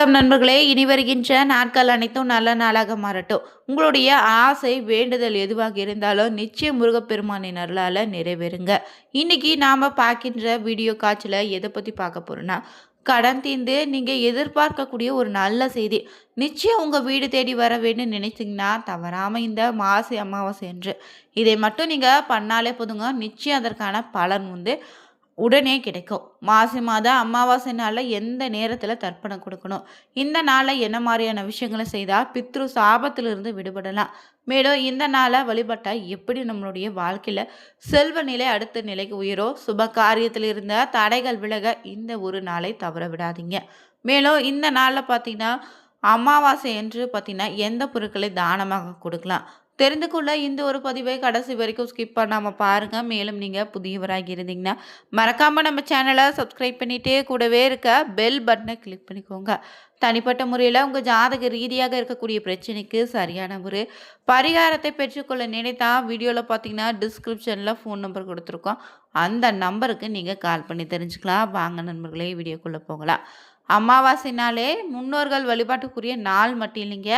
நண்பர்களே. இனி வருகின்ற நாட்கள் அனைத்தும் நல்ல நாளாக மாறட்டும். உங்களுடைய ஆசை வேண்டுதல் எதுவாக இருந்தாலும் நிச்சயம் முருகப்பெருமானின் அருளால் நிறைவேறுங்க. இன்னைக்கு நாம் பார்க்கின்ற வீடியோ காட்சியில் எதை பற்றி பார்க்க போகிறோன்னா கடன் தீர்ந்து நீங்கள் எதிர்பார்க்கக்கூடிய ஒரு நல்ல செய்தி. நிச்சயம் உங்கள் வீடு தேடி வர வேண்டும் நினைச்சிங்கன்னா தவறாமல் இந்த மாசி அமாவாசை என்று இதை மட்டும் நீங்கள் பண்ணாலே போதுங்க. நிச்சயம் அதற்கான பலன் வந்து உடனே கிடைக்கும். மாசி மாதம் அமாவாசை நாளில் எந்த நேரத்தில் தர்ப்பணம் கொடுக்கணும்? இந்த நாளில் என்ன மாதிரியான விஷயங்களை செய்தால் பித்ரு சாபத்திலிருந்து விடுபடலாம். மேலும் இந்த நாளை வழிபட்டால் எப்படி நம்மளுடைய வாழ்க்கையில் செல்வ நிலை அடுத்த நிலைக்கு உயரோ சுப காரியத்தில் இருந்த தடைகள் விலக இந்த ஒரு நாளை தவற விடாதீங்க. மேலும் இந்த நாளில் பார்த்தீங்கன்னா அமாவாசை என்று பார்த்தீங்கன்னா எந்த பொருட்களை தானமாக கொடுக்கலாம்? தெரிந்து கொள்ள இந்த ஒரு பதிவை கடைசி வரைக்கும் ஸ்கிப் பண்ணாமல் பாருங்கள் மேலும் நீங்கள் புதியவராக இருந்தீங்கன்னா மறக்காமல் நம்ம சேனலை சப்ஸ்கிரைப் பண்ணிகிட்டே கூடவே இருக்க பெல் பட்டனை கிளிக் பண்ணிக்கோங்க. தனிப்பட்ட முறையில் உங்கள் ஜாதக ரீதியாக இருக்கக்கூடிய பிரச்சனைக்கு சரியான ஒரு பரிகாரத்தை பெற்றுக்கொள்ள நினைத்தா வீடியோவில் பார்த்தீங்கன்னா டிஸ்கிரிப்ஷனில் ஃபோன் நம்பர் கொடுத்துருக்கோம். அந்த நம்பருக்கு நீங்கள் கால் பண்ணி தெரிஞ்சுக்கலாம். வாங்க நண்பர்களே வீடியோக்குள்ளே போகலாம். அமாவாசைனாலே முன்னோர்கள் வழிபாட்டுக்குரிய நாள் மட்டும் இல்லைங்க.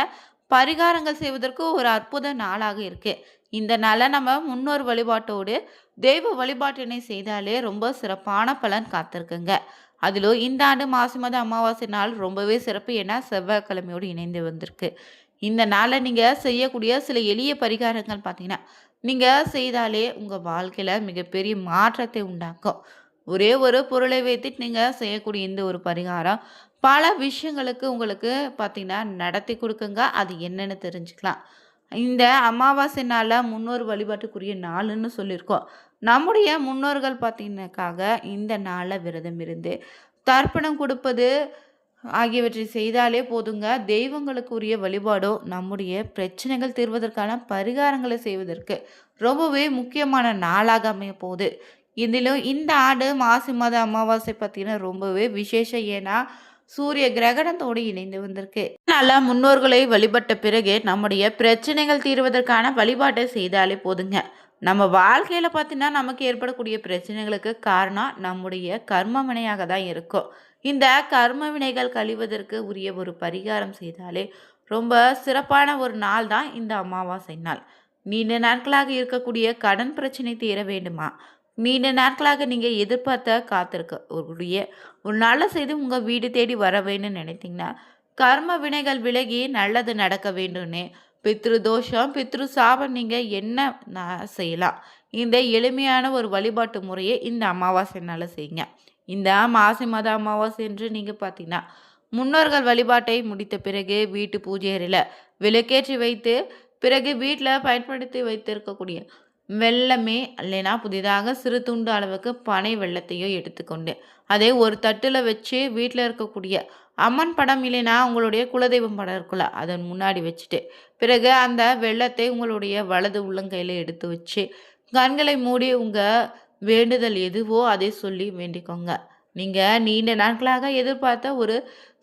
பரிகாரங்கள் செய்வதற்கு ஒரு அற்புத நாளாக இருக்குது இந்த நாளை நம்ம முன்னோர் வழிபாட்டோடு தெய்வ வழிபாட்டினை செய்தாலே ரொம்ப சிறப்பான பலன் காத்திருக்குங்க. அதிலும் இந்த ஆண்டு மாசி மாத அமாவாசை நாள் ரொம்பவே சிறப்பு ஏன்னா செவ்வாய்க்கிழமையோடு இணைந்து வந்திருக்கு. இந்த நாளை நீங்கள் செய்யக்கூடிய சில எளிய பரிகாரங்கள் பார்த்தீங்கன்னா நீங்கள் செய்தாலே உங்கள் வாழ்க்கையில் மிகப்பெரிய மாற்றத்தை உண்டாக்கும். ஒரே ஒரு பொருளை வைத்து நீங்கள் செய்யக்கூடிய இந்த ஒரு பரிகாரம் பல விஷயங்களுக்கு உங்களுக்கு பார்த்தீங்கன்னா நடத்தி கொடுக்குங்க. அது என்னென்னு தெரிஞ்சுக்கலாம். இந்த அமாவாசை நாளில் முன்னோர் வழிபாட்டுக்குரிய நாளுன்னு சொல்லியிருக்கோம். நம்முடைய முன்னோர்கள் பார்த்தீங்கன்னாக்காக இந்த நாளில் விரதம் இருந்து தர்ப்பணம் கொடுப்பது ஆகியவற்றை செய்தாலே போதுங்க. தெய்வங்களுக்குரிய வழிபாடோ நம்முடைய பிரச்சனைகள் தீர்வதற்கான பரிகாரங்களை செய்வதற்கு ரொம்பவே முக்கியமான நாளாக அமைய போகுது. இதிலும் இந்த ஆண்டு மாசி மாத அமாவாசை பார்த்தீங்கன்னா ரொம்பவே விசேஷம். ஏன்னா சூரிய கிரகணத்தோடு இணைந்து வந்திருக்கு. நல்லா முன்னோர்களை வழிபட்ட பிறகு நம்முடைய பிரச்சனைகள் தீர்வதற்கான வழிபாட்டை செய்தாலே போதுங்க. நம்ம வாழ்க்கையில் பார்த்தீங்கன்னா நமக்கு ஏற்படக்கூடிய பிரச்சனைகளுக்கு காரணம் நம்முடைய கர்ம வினையாக தான் இருக்கும். இந்த கர்ம வினைகள் கழிவதற்கு உரிய ஒரு பரிகாரம் செய்தாலே ரொம்ப சிறப்பான ஒரு நாள் தான் இந்த அமாவாசை நாள். நீண்ட நாட்களாக இருக்கக்கூடிய கடன் பிரச்சனை தீர வேண்டுமா? நீண்ட நாட்களாக நீங்கள் எதிர்பார்த்த காத்திருக்க ஒரு ஒரு நல்ல செய்தி உங்கள் வீடு தேடி வர வேணும்னு நினைத்தீங்கன்னா கர்ம வினைகள் விலகி நல்லது நடக்க வேண்டும்னு பித்ரு தோஷம் பித்ரு சாபம் நீங்கள் என்ன செய்யலாம்? இந்த எளிமையான ஒரு வழிபாட்டு முறையை இந்த அமாவாசைனால செய்யுங்க. இந்த மாசி மத அமாவாசை என்று நீங்கள் பார்த்தீங்கன்னா முன்னோர்கள் வழிபாட்டை முடித்த பிறகு வீட்டு பூஜை அறையில் விளக்கேற்றி வைத்து பிறகு வீட்டில் பயன்படுத்தி வைத்திருக்கக்கூடிய வெள்ளமே இல்லைனா புதிதாக சிறு துண்டு அளவுக்கு பனை வெள்ளத்தையோ எடுத்துக்கொண்டு அதை ஒரு தட்டில் வச்சு வீட்டில் இருக்கக்கூடிய அம்மன் படம் இல்லைனா உங்களுடைய குலதெய்வம் படம் இருக்குல்ல அதன் முன்னாடி வச்சுட்டு பிறகு அந்த வெள்ளத்தை உங்களுடைய வலது உள்ளங்கையில் எடுத்து வச்சு கண்களை மூடி உங்கள் வேண்டுதல் எதுவோ அதை சொல்லி வேண்டிக்கோங்க. நீங்கள் நீண்ட நாட்களாக எதிர்பார்த்த ஒரு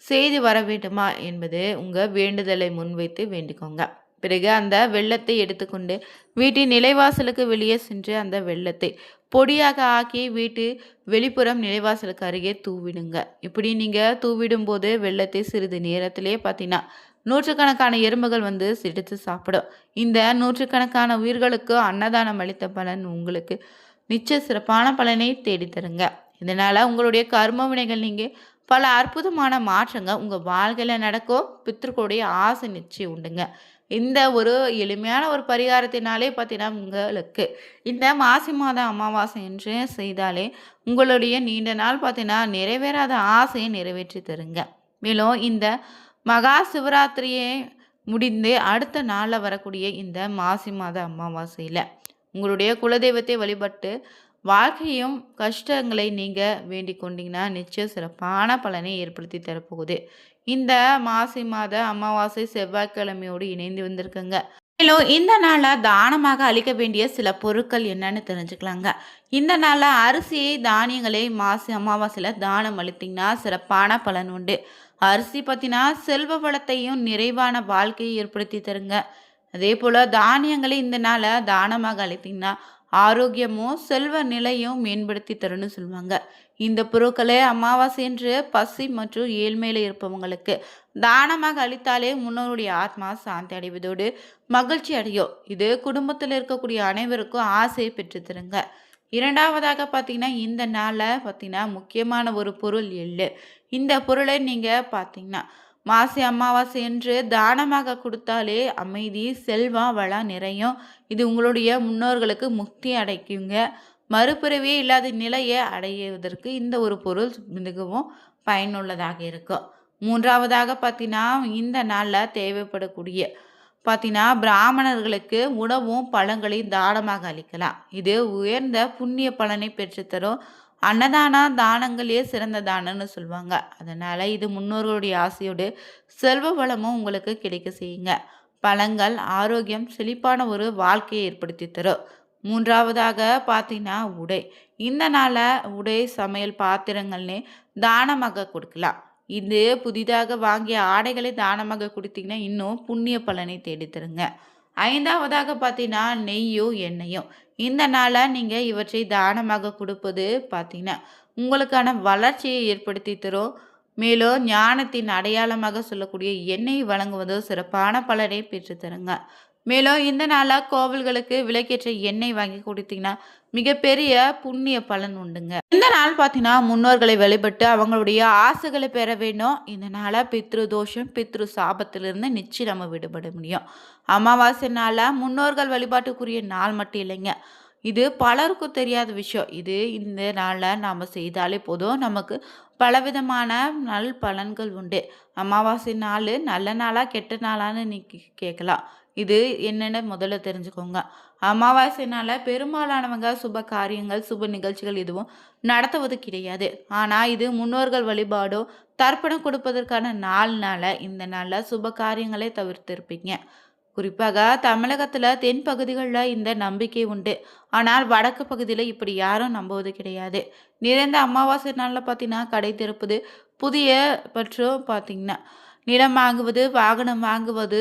செய்தி வர வேண்டுமா என்பது உங்கள் வேண்டுதலை முன்வைத்து வேண்டிக்கோங்க. பிறகு அந்த வெள்ளத்தை எடுத்துக்கொண்டு வீட்டின் நிலைவாசலுக்கு வெளியே சென்று அந்த வெள்ளத்தை பொடியாக ஆக்கி வீட்டு வெளிப்புறம் நிலைவாசலுக்கு அருகே தூவிடுங்க. இப்படி நீங்கள் தூவிடும் போது வெள்ளத்தை சிறிது நேரத்திலேயே பார்த்தீங்கன்னா நூற்றுக்கணக்கான எறும்புகள் வந்து சிடித்து சாப்பிடும். இந்த நூற்றுக்கணக்கான உயிர்களுக்கு அன்னதானம் அளித்த பலன் உங்களுக்கு நிச்சய சிறப்பான பலனை தேடித்தருங்க. இதனால் உங்களுடைய கர்ம வினைகள் நீங்கள் பல அற்புதமான மாற்றங்கள் உங்கள் வாழ்க்கையில் நடக்கும். பித்திருக்களுடைய ஆசை நிச்சயம் உண்டுங்க. இந்த ஒரு எளிமையான ஒரு பரிகாரத்தினாலே பார்த்தீங்கன்னா உங்களுக்கு இந்த மாசி மாதம் அமாவாசை என்று செய்தாலே உங்களுடைய நீண்ட நாள் பார்த்தீங்கன்னா நிறைவேறாத ஆசையை நிறைவேற்றி தருங்க. மேலும் இந்த மகா சிவராத்திரியை முடிந்து அடுத்த நாளில் வரக்கூடிய இந்த மாசி மாத அமாவாசையில் உங்களுடைய குலதெய்வத்தை வழிபட்டு வாழ்க்கையும் கஷ்டங்களை நீங்கள் வேண்டிக் கொண்டீங்கன்னா நிச்சயம் சிறப்பான பலனை ஏற்படுத்தி தரப்போகுது. இந்த மாசி மாத அமாவாசை செவ்வாய்க்கிழமையோடு இணைந்து வந்திருக்குங்க. மேலும் இந்த நாளில் தானமாக அளிக்க வேண்டிய சில பொருட்கள் என்னன்னு தெரிஞ்சுக்கலாங்க. இந்த நாளில் அரிசி தானியங்களை மாசி அமாவாசையில் தானம் அளித்தீங்கன்னா சிறப்பான பலன் உண்டு. அரிசி பார்த்தினா செல்வ வளத்தையும் நிறைவான வாழ்க்கையை ஏற்படுத்தி தருங்க. அதே போல் தானியங்களை இந்த நாளை தானமாக அளித்தீங்கன்னா ஆரோக்கியமும் செல்வ நிலையும் மேம்படுத்தி தரும்னு சொல்லுவாங்க. இந்த பொருட்களை அமாவாசை என்று பசி மற்றும் ஏழ்மையில் இருப்பவங்களுக்கு தானமாக அளித்தாலே முன்னோருடைய ஆத்மா சாந்தி அடைவதோடு மகிழ்ச்சி அடையும் இது குடும்பத்தில் இருக்கக்கூடிய அனைவருக்கும் ஆசையை பெற்றுத்தருங்க இரண்டாவதாக பார்த்தீங்கன்னா இந்த நாளில் பார்த்தீங்கன்னா முக்கியமான ஒரு பொருள் எள்ளு. இந்த பொருளை நீங்கள் பார்த்தீங்கன்னா மாசி அமாவாசை என்று தானமாக கொடுத்தாலே அமைதி செல்வம் வளம் நிறையும். இது உங்களுடைய முன்னோர்களுக்கு முக்தி அடைக்குங்க. மறுபிறவியே இல்லாத நிலையை அடைவதற்கு இந்த ஒரு பொருள் மிகவும் பயனுள்ளதாக இருக்கும். மூன்றாவதாக பார்த்தீங்கன்னா இந்த நாளில் தேவைப்படக்கூடிய பார்த்தீங்கன்னா பிராமணர்களுக்கு உணவும் பழங்களையும் தானமாக அளிக்கலாம். இது உயர்ந்த புண்ணிய பலனை பெற்றுத்தரும். அன்னதானா தானங்களே சிறந்த தானம்னு சொல்லுவாங்க. அதனால் இது முன்னோர்களுடைய ஆசையோடு செல்வ வளமும் உங்களுக்கு கிடைக்க செய்யுங்க. பழங்கள் ஆரோக்கியம் செழிப்பான ஒரு வாழ்க்கையை ஏற்படுத்தி தரும். மூன்றாவதாக பார்த்தீங்கன்னா உடை. இந்த நாளில் உடை சமையல் பாத்திரங்கள்னே தானமாக கொடுக்கலாம். இது புதிதாக வாங்கிய ஆடைகளை தானமாக கொடுத்தீங்கன்னா இன்னும் புண்ணிய பலனை தேடித்தருங்க. ஐந்தாவதாக பார்த்தீங்கன்னா நெய்யும் எண்ணெயும் இந்த நாளில் நீங்கள் இவற்றை தானமாக கொடுப்பது பார்த்தீங்கன்னா உங்களுக்கான வளர்ச்சியை ஏற்படுத்தி தரும். மேலும் ஞானத்தின் அடையாளமாக சொல்லக்கூடிய எண்ணெய் வழங்குவதோ சிறப்பான பலனை பெற்றுத்தருங்க. மேலும் இந்த நாளாக கோவில்களுக்கு விலைக்கேற்ற எண்ணெய் வாங்கி கொடுத்தீங்கன்னா மிகப்பெரிய புண்ணிய பலன் உண்டுங்க. இந்த நாள் பார்த்தீங்கன்னா முன்னோர்களை வழிபட்டு அவங்களுடைய ஆசைகளை பெற வேண்டும். இந்த நாளாக பித்ரு தோஷம் பித்ரு சாபத்திலிருந்து நிச்சயம் நம்ம விடுபட முடியும். அமாவாசை நாளாக முன்னோர்கள் வழிபாட்டுக்குரிய நாள் மட்டும் இல்லைங்க. இது பலருக்கும் தெரியாத விஷயம். இது இந்த நாளில் நாம் செய்தாலே போதும். நமக்கு பலவிதமான நல் பலன்கள் உண்டு. அமாவாசை நாள் நல்ல நாளாக கெட்ட நாளான்னு நீ கேட்கலாம். இது என்னென்னு முதல்ல தெரிஞ்சுக்கோங்க. அமாவாசைனால பெரும்பாலானவங்க சுப காரியங்கள் சுப நிகழ்ச்சிகள் எதுவும் நடத்துவது கிடையாது. ஆனால் இது முன்னோர்கள் வழிபாடோ தர்ப்பணம் கொடுப்பதற்கான நாள்னால இந்த நாளில் சுப காரியங்களை தவிர்த்திருப்பீங்க. குறிப்பாக தமிழகத்தில் தென் பகுதிகளில் இந்த நம்பிக்கை உண்டு. ஆனால் வடக்கு பகுதியில் இப்படி யாரும் நம்புவது கிடையாது. நிறைந்த அமாவாசை நாளில் பார்த்தீங்கன்னா கடை திறப்பது புதிய பற்றும் பார்த்தீங்கன்னா நிலம் வாங்குவது வாகனம் வாங்குவது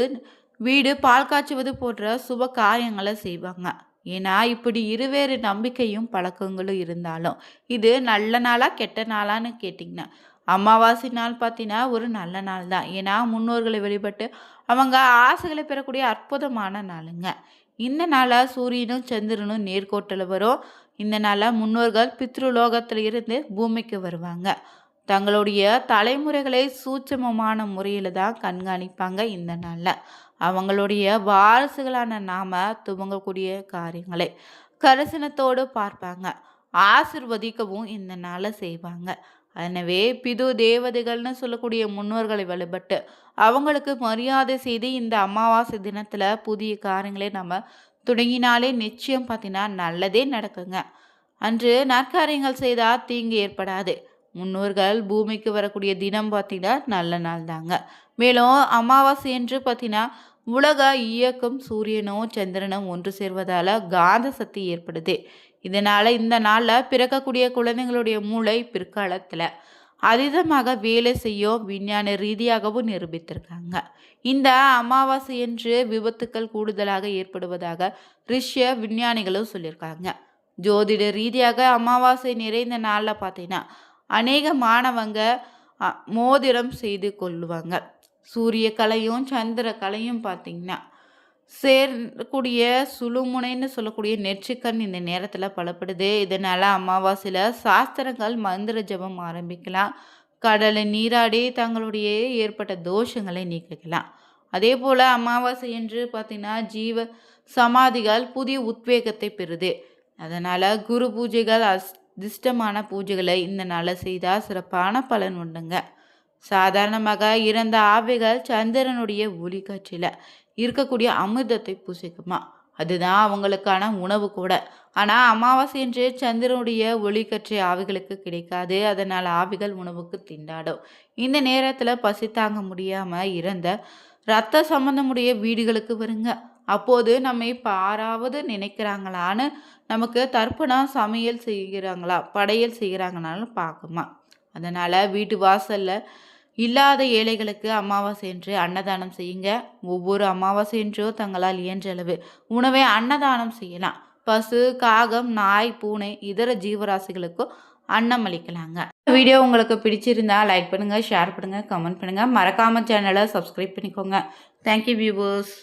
வீடு பால் காய்ச்சுவது போன்ற சுப காரியங்களை செய்வாங்க. ஏன்னா இப்படி இருவேறு நம்பிக்கையும் பழக்கங்களும் இருந்தாலும் இது நல்ல நாளா கெட்ட நாளான்னு கேட்டிங்கன்னா அமாவாசை நாள் பார்த்தீங்கன்னா ஒரு நல்ல நாள் தான். ஏன்னா முன்னோர்களை வழிபட்டு அவங்க ஆசைகளை பெறக்கூடிய அற்புதமான நாளுங்க. இந்த நாளாக சூரியனும் சந்திரனும் நேர்கோட்டில் வரும். இந்த நாளில் முன்னோர்கள் பித்ருலோகத்தில் இருந்து பூமிக்கு வருவாங்க. தங்களுடைய தலைமுறைகளை சூட்சமமான முறையில் தான் கண்காணிப்பாங்க இந்த நாளில். அவங்களுடைய வாரிசுகளான நாம துவங்கக்கூடிய காரியங்களை கரிசனத்தோடு பார்ப்பாங்க. ஆசிர்வதிக்கவும் இந்த நாளை செய்வாங்க. எனவே பிது தேவதைகள்னு சொல்லக்கூடிய முன்னோர்களை வழிபட்டு அவங்களுக்கு மரியாதை செய்து இந்த அமாவாசை தினத்தில் புதிய காரியங்களை நம்ம தொடங்கினாலே நிச்சயம் பார்த்தீங்கன்னா நல்லதே நடக்குங்க. அன்று நற்காரியங்கள் செய்தால் தீங்கு ஏற்படாது. முன்னோர்கள் பூமிக்கு வரக்கூடிய தினம் பார்த்தீங்கன்னா நல்ல நாள் தாங்க மேலும் அமாவாசை என்று பார்த்தீங்கன்னா உலக இயக்கம் சூரியனும் சந்திரனும் ஒன்று சேர்வதால் காந்த சக்தி ஏற்படுது. இதனால் இந்த நாளில் பிறக்கக்கூடிய குழந்தைங்களுடைய மூளை பிற்காலத்தில் அதீதமாக வேலை செய்யும் விஞ்ஞான ரீதியாகவும் நிரூபித்திருக்காங்க. இந்த அமாவாசை என்று விபத்துக்கள் கூடுதலாக ஏற்படுவதாக ரிஷ்ய விஞ்ஞானிகளும் சொல்லியிருக்காங்க. ஜோதிட ரீதியாக அமாவாசை நிறைந்த நாளில் பார்த்தீங்கன்னா அநேக மாணவங்க மோதிரம் செய்து கொள்ளுவாங்க. சூரிய கலையும் சந்திர கலையும் பார்த்திங்கன்னா சேர்க்கூடிய சுழுமுனைன்னு சொல்லக்கூடிய நெற்றிக்கண் இந்த நேரத்தில் பலப்படுது. இதனால் அமாவாசையில் சாஸ்திரங்கள் மந்திர ஜபம் ஆரம்பிக்கலாம். கடலை நீராடி தங்களுடைய ஏற்பட்ட தோஷங்களை நீக்கிக்கலாம். அதே போல் அமாவாசை என்று பார்த்திங்கன்னா ஜீவ சமாதிகள் புதிய உத்வேகத்தை பெறுது. அதனால் குரு பூஜைகள் அஸ் திஷ்டமான பூஜைகளை இந்த நாளை செய்தால் சிறப்பான பலன் உண்டுங்க. சாதாரணமாக இறந்த ஆவிகள் சந்திரனுடைய ஒளிக்காட்சியில் இருக்கக்கூடிய அமிர்தத்தை பூசிக்குமா? அதுதான் அவங்களுக்கான உணவு கூட. ஆனால் அமாவாசை என்று சந்திரனுடைய ஒளிக்கற்றை ஆவிகளுக்கு கிடைக்காது. அதனால் ஆவிகள் உணவுக்கு திண்டாடும். இந்த நேரத்தில் பசி தாங்க முடியாமல் இறந்த ரத்த சம்பந்தமுடைய வீடுகளுக்கு வருங்க. அப்போது நம்மை பாராவது நினைக்கிறாங்களான்னு நமக்கு தர்ப்பணம் சமையல் செய்கிறாங்களா படையல் செய்கிறாங்களான்னு பார்க்குமா. அதனால் வீட்டு வாசலில் இல்லாத ஏழைகளுக்கு அமாவாசை என்று அன்னதானம் செய்யுங்க. ஒவ்வொரு அமாவாசை என்றோ தங்களால் இயன்றளவு உணவை அன்னதானம் செய்யலாம். பசு காகம் நாய் பூனை இதர ஜீவராசிகளுக்கும் அன்னம் அளிக்கலாங்க. வீடியோ உங்களுக்கு பிடிச்சிருந்தா லைக் பண்ணுங்கள் ஷேர் பண்ணுங்கள் கமெண்ட் பண்ணுங்கள் மறக்காமல் சேனலை சப்ஸ்கிரைப் பண்ணிக்கோங்க. Thank you viewers